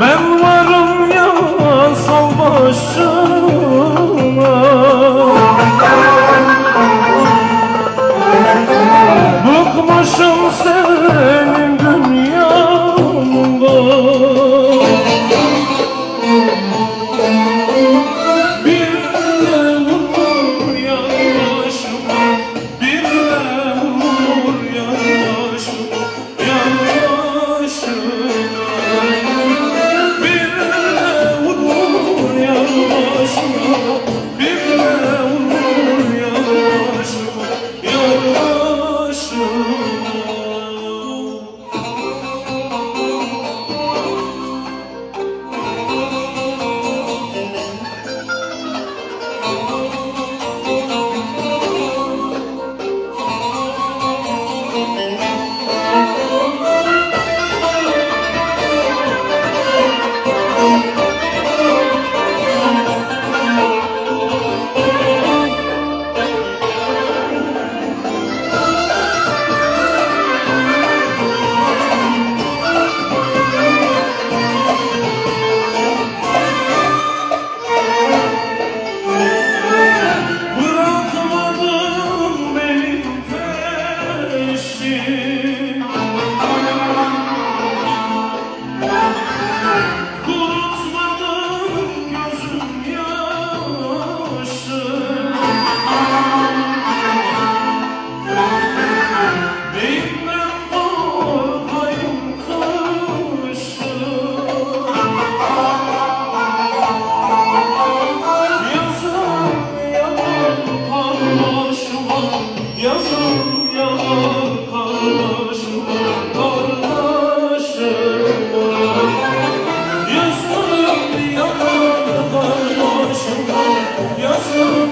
Ben varım ya sal başıma. Bıkmışım Thank you.